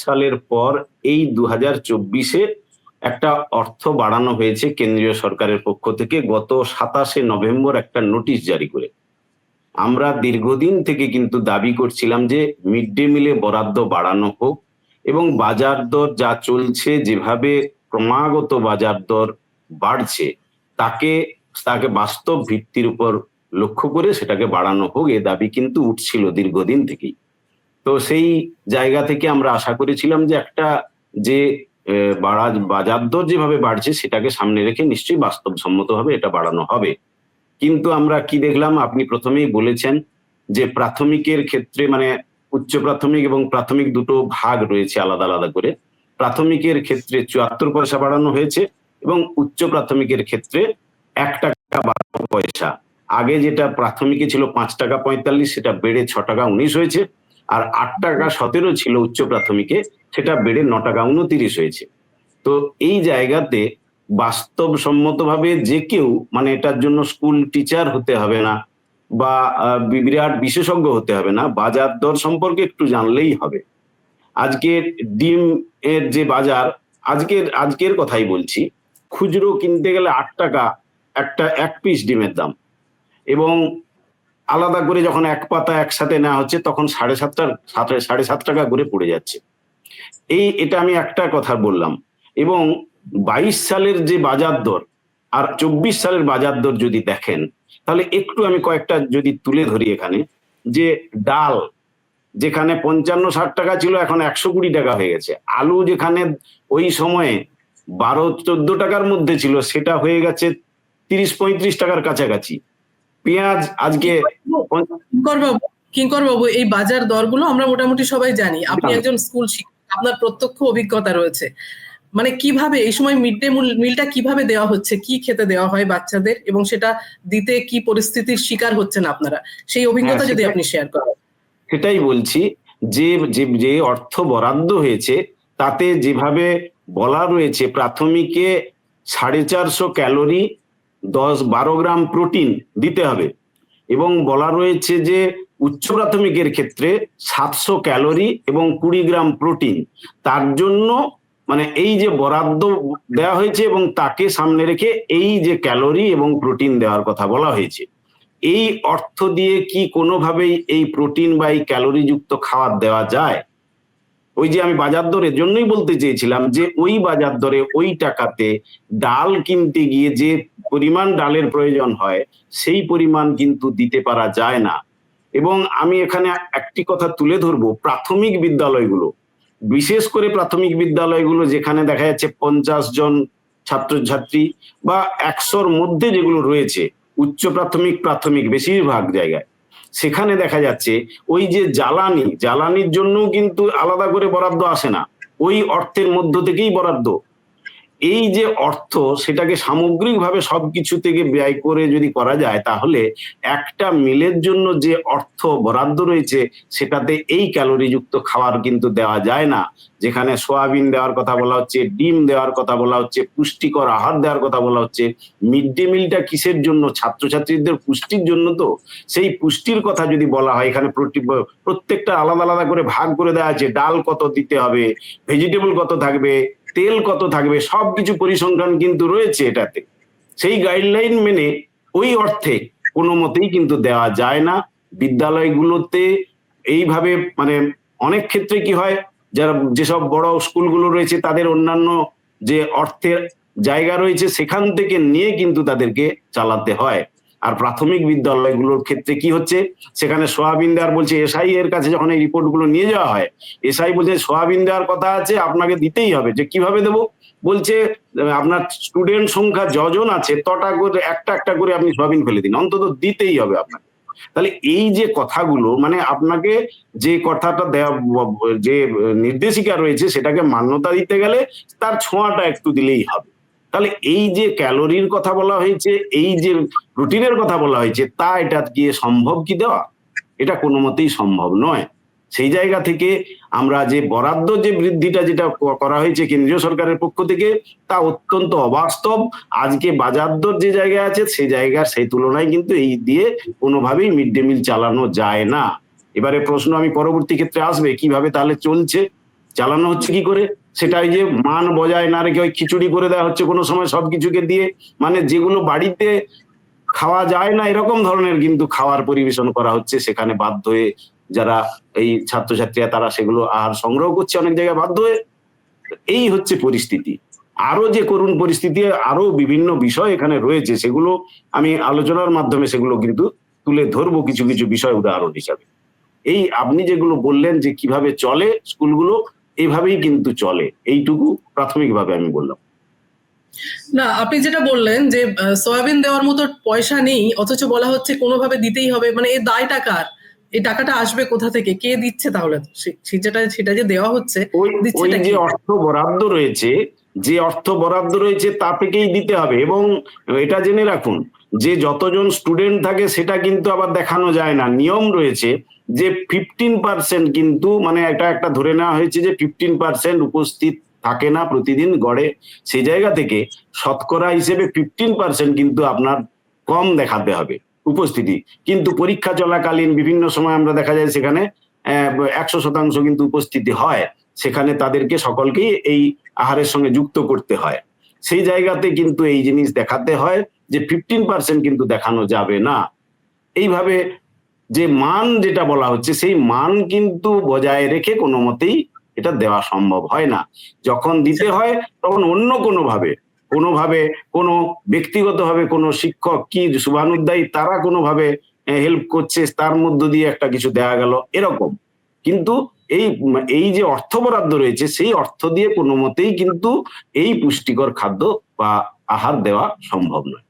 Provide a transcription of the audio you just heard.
সালের পর এই দু হাজার চব্বিশে একটা অর্থ বাড়ানো হয়েছে কেন্দ্রীয় সরকারের পক্ষ থেকে গত সাতাশে নভেম্বর একটা নোটিশ জারি করে। আমরা দীর্ঘদিন থেকে কিন্তু দাবি করছিলাম যে মিড ডে মিলে বরাদ্দ বাড়ানো হোক এবং বাজার দর যা চলছে, যেভাবে ক্রমাগত বাজার দর বাড়ছে, তাকে তাকে বাস্তব ভিত্তির উপর লক্ষ্য করে সেটাকে বাড়ানো হোক, এ দাবি কিন্তু উঠছিল দীর্ঘদিন থেকেই। তো সেই জায়গা থেকে আমরা আশা করেছিলাম যে একটা যে বাড়া বাজার দর যেভাবে বাড়ছে সেটাকে সামনে রেখে নিশ্চয়ই বাস্তবসম্মতভাবে এটা বাড়ানো হবে। কিন্তু আমরা কি দেখলাম? আপনি প্রথমেই বলেছেন যে প্রাথমিকের ক্ষেত্রে মানে উচ্চ প্রাথমিক এবং প্রাথমিক দুটো ভাগ রয়েছে আলাদা আলাদা করে। প্রাথমিকের ক্ষেত্রে চুয়াত্তর পয়সা বাড়ানো হয়েছে এবং উচ্চ প্রাথমিকের ক্ষেত্রে এক টাকা বারো পয়সা। আগে যেটা প্রাথমিকে ছিল পাঁচ টাকা পঁয়তাল্লিশ, সেটা বেড়ে ছ টাকা উনিশ হয়েছে। আর আট টাকা সতেরো ছিল উচ্চ প্রাথমিকে, সেটা বেড়ে ন টাকা উনতিরিশ হয়েছে। তো এই জায়গাতে বাস্তবসম্মতভাবে যে কেউ মানে এটার জন্য স্কুল টিচার হতে হবে না, বা বিরাট বিশেষজ্ঞ হতে হবে না, বাজার দর সম্পর্কে একটু জানলেই হবে। আজকে ডিম এর যে বাজার, আজকের আজকের কথাই বলছি, খুচরো কিনতে গেলে আট টাকা একটা এক পিস ডিমের দাম। এবং আলাদা করে যখন এক পাতা একসাথে নেওয়া হচ্ছে, তখন সাড়ে সাতটা সাত- সাড়ে সাত টাকা করে পড়ে যাচ্ছে। এই, এটা আমি একটা কথা বললাম। এবং বাইশ সালের যে বাজার দর আর চব্বিশ সালের বাজার দর যদি দেখেন, তাহলে একটু আমি কয়েকটা যদি তুলে ধরি এখানে, যে ডাল যেখানে পঞ্চান্ন, ষাট টাকা ছিল, এখন একশো কুড়ি টাকা হয়ে গেছে। আলু যেখানে ওই সময়ে বারো, চোদ্দ টাকার মধ্যে ছিল, সেটা হয়ে গেছে তিরিশ, পঁয়ত্রিশ টাকার কাছাকাছি। পেঁয়াজ আজকে কিঙ্কর বাবু এই বাজার দরগুলো আমরা মোটামুটি সবাই জানি। আপনি একজন স্কুল শিক্ষক আপনার প্রত্যক্ষ অভিজ্ঞতা রয়েছে। মানে কীভাবে এই সময় মিড ডে মিলটা কীভাবে দেওয়া হচ্ছে কি খেতে দেওয়া হয় বাচ্চাদের এবং সেটা দিতে কি পরিস্থিতির শিকার হচ্ছেন আপনারা? সেই অভিজ্ঞতা হ্যাঁ, যদি আপনি শেয়ার করেন। সেটাই বলছি যে যে যে অর্থ বরাদ্দ হয়েছে তাতে যেভাবে বলা রয়েছে প্রাথমিকে সাড়ে চারশো ক্যালোরি দশ বারো গ্রাম প্রোটিন দিতে হবে। এবং বলা রয়েছে যে উচ্চ প্রাথমিকের ক্ষেত্রে সাতশো ক্যালোরি এবং কুড়ি গ্রাম প্রোটিন তার জন্য মানে এই যে বরাদ্দ দেওয়া হয়েছে এবং তাকে সামনে রেখে এই যে ক্যালোরি এবং প্রোটিন দেওয়ার কথা বলা হয়েছে। এই অর্থ দিয়ে কি কোনোভাবেই এই প্রোটিন বা এই ক্যালোরি যুক্ত খাবার দেওয়া যায়? ওই যে আমি বাজার দরের জন্যই বলতে চেয়েছিলাম যে ওই বাজার দরে ওই টাকাতে ডাল কিনতে গিয়ে যে পরিমাণ ডালের প্রয়োজন হয়, সেই পরিমাণ কিন্তু দিতে পারা যায় না। এবং আমি এখানে একটি কথা তুলে ধরবো, প্রাথমিক বিদ্যালয়গুলো। বিশেষ করে প্রাথমিক বিদ্যালয়গুলো যেখানে দেখা যাচ্ছে পঞ্চাশ জন ছাত্রছাত্রী বা একশোর মধ্যে যেগুলো রয়েছে, উচ্চ প্রাথমিক প্রাথমিক বেশিরভাগ জায়গায়। সেখানে দেখা যাচ্ছে ওই যে জ্বালানি, জ্বালানির জন্যও কিন্তু আলাদা করে বরাদ্দ আসে না। ওই অর্থের মধ্য থেকেই বরাদ্দ। এই যে অর্থ সেটাকে সামগ্রিকভাবে সবকিছু থেকে ব্যয় করে যদি করা যায়, তাহলে একটা মিলের জন্য যে অর্থ বরাদ্দ রয়েছে, সেটাতে এই ক্যালোরিযুক্ত খাবার কিন্তু দেওয়া যায় না। যেখানে সোয়াবিন দেওয়ার কথা বলা হচ্ছে, ডিম দেওয়ার কথা বলা হচ্ছে, পুষ্টিকর আহার দেওয়ার কথা বলা হচ্ছে। মিড ডে মিলটা কিসের জন্য? ছাত্রছাত্রীদের পুষ্টির জন্য তো। সেই পুষ্টির কথা যদি বলা হয়, এখানে প্রতি- প্রত্যেকটা আলাদা আলাদা করে ভাগ করে দেওয়া আছে। ডাল কত দিতে হবে? ভেজিটেবল কত থাকবে? তেল কত থাকবে, সবকিছু পরিসংখ্যান কিন্তু রয়েছে এটাতে। সেই গাইডলাইন মেনে ওই অর্থে কোনো মতেই কিন্তু দেওয়া যায় না। বিদ্যালয়গুলোতে এইভাবে মানে অনেক ক্ষেত্রে কি হয়, যারা যেসব বড় স্কুলগুলো রয়েছে তাদের অন্যান্য যে অর্থের জায়গা রয়েছে সেখান থেকে নিয়ে কিন্তু তাদেরকে চালাতে হয়। আর প্রাথমিক বিদ্যালয়গুলোর ক্ষেত্রে কি হচ্ছে? সেখানে সোয়াবিন দেওয়ার বলছে, এসআই এর কাছে যখন এই রিপোর্টগুলো নিয়ে যাওয়া হয়, এসআই বলছে সোয়াবিন দেওয়ার কথা আছে, আপনাকে দিতেই হবে। যে কীভাবে দেবো? বলছে আপনার স্টুডেন্ট সংখ্যা যজন আছে, তটা করে, একটা একটা করে আপনি সোয়াবিন ফেলে দিন। অন্তত দিতেই হবে আপনাকে। তাহলে এই যে কথাগুলো মানে আপনাকে যে কথাটা দেওয়া যে নির্দেশিকা রয়েছে, সেটাকে মান্যতা দিতে গেলে তার ছোঁয়াটা একটু দিলেই হবে। তাহলে এই যে ক্যালোরির কথা বলা হয়েছে, এই যে প্রোটিনের কথা বলা হয়েছে, তা এটা গিয়ে সম্ভব কি দেওয়া? এটা কোনো মতেই সম্ভব নয়। সেই জায়গা থেকে আমরা যে বরাদ্দ যে বৃদ্ধিটা যেটা করা হয়েছে কেন্দ্রীয় সরকারের পক্ষ থেকে, তা অত্যন্ত অবাস্তব। আজকে বাজার দর যে জায়গায় আছে সেই জায়গার সেই তুলনায় কিন্তু এই দিয়ে কোনোভাবেই মিড ডে মিল চালানো যায় না। এবারে প্রশ্ন আমি পরবর্তী ক্ষেত্রে আসবে, কীভাবে তাহলে চলছে? চালানো হচ্ছে কি করে? সেটা ওই যে মান বজায় না রেখে ওই খিচুড়ি করে দেওয়া হচ্ছে কোনো সময় সবকিছুকে দিয়ে মানে যেগুলো বাড়িতে খাওয়া যায় না, এরকম ধরনের কিন্তু খাওয়ার পরিবেশন করা হচ্ছে। সেখানে বাধ্য হয়ে যারা এই ছাত্রছাত্রীরা, তারা সেগুলো আহার সংগ্রহ করছে অনেক জায়গায় বাধ্য হয়ে। এই হচ্ছে পরিস্থিতি। আরও যে করুণ পরিস্থিতি আরও বিভিন্ন বিষয় এখানে রয়েছে, সেগুলো আমি আলোচনার মাধ্যমে সেগুলো কিন্তু তুলে ধরবো কিছু কিছু বিষয় উদাহরণ হিসাবে। এই আপনি যেগুলো বললেন যে কীভাবে চলে স্কুলগুলো এইভাবেই কিন্তু চলে। এইটুকু প্রাথমিকভাবে আমি বললাম। না আপনি যেটা বললেন যে সয়াবিন দেওয়ার মতো পয়সা নেই অথচ বলা হচ্ছে কোনোভাবে দিতেই হবে মানে এই দায় টাকার এই টাকাটা আসবে কোথা থেকে? কে দিচ্ছে তাহলে? সেটা সেটা যে দেওয়া হচ্ছে ওই? যে অর্থ বরাদ্দ রয়েছে যে অর্থ বরাদ্দ রয়েছে তা থেকেই দিতে হবে। এবং এটা জেনে রাখুন যে যতজন স্টুডেন্ট থাকে সেটা কিন্তু আবার দেখানো যায় না। নিয়ম রয়েছে যে ফিফটিন পার্সেন্ট কিন্তু মানে এটা একটা ধরে নেওয়া হয়েছে যে ফিফটিন পার্সেন্ট উপস্থিত থাকে না প্রতিদিন গড়ে সেই জায়গা থেকে। শতকরা হিসেবে ফিফটিন পার্সেন্ট কিন্তু আপনার কম দেখাতে হবে উপস্থিতি। কিন্তু পরীক্ষা চলাকালীন বিভিন্ন সময় আমরা দেখা যায় সেখানে একশো শতাংশ কিন্তু উপস্থিতি হয়। সেখানে তাদেরকে সকলকেই এই আহারের সঙ্গে যুক্ত করতে হয়। সেই জায়গাতে কিন্তু এই জিনিস দেখাতে হয় যে ফিফটিন পার্সেন্ট কিন্তু দেখানো যাবে না। এইভাবে যে মান যেটা বলা হচ্ছে, সেই মান কিন্তু বজায় রেখে কোনো মতেই এটা দেওয়া সম্ভব হয় না। যখন দিতে হয়, তখন অন্য কোনো ভাবে কোনোভাবে কোনো ব্যক্তিগতভাবে কোনো শিক্ষক কি শুভানুদ্দায়ী তারা কোনোভাবে হেল্প করছে, তার মধ্য দিয়ে একটা কিছু দেওয়া গেল, এরকম। কিন্তু এই এই যে অর্থ বরাদ্দ রয়েছে, সেই অর্থ দিয়ে কোনো মতেই কিন্তু এই পুষ্টিকর খাদ্য বা আহার দেওয়া সম্ভব নয়।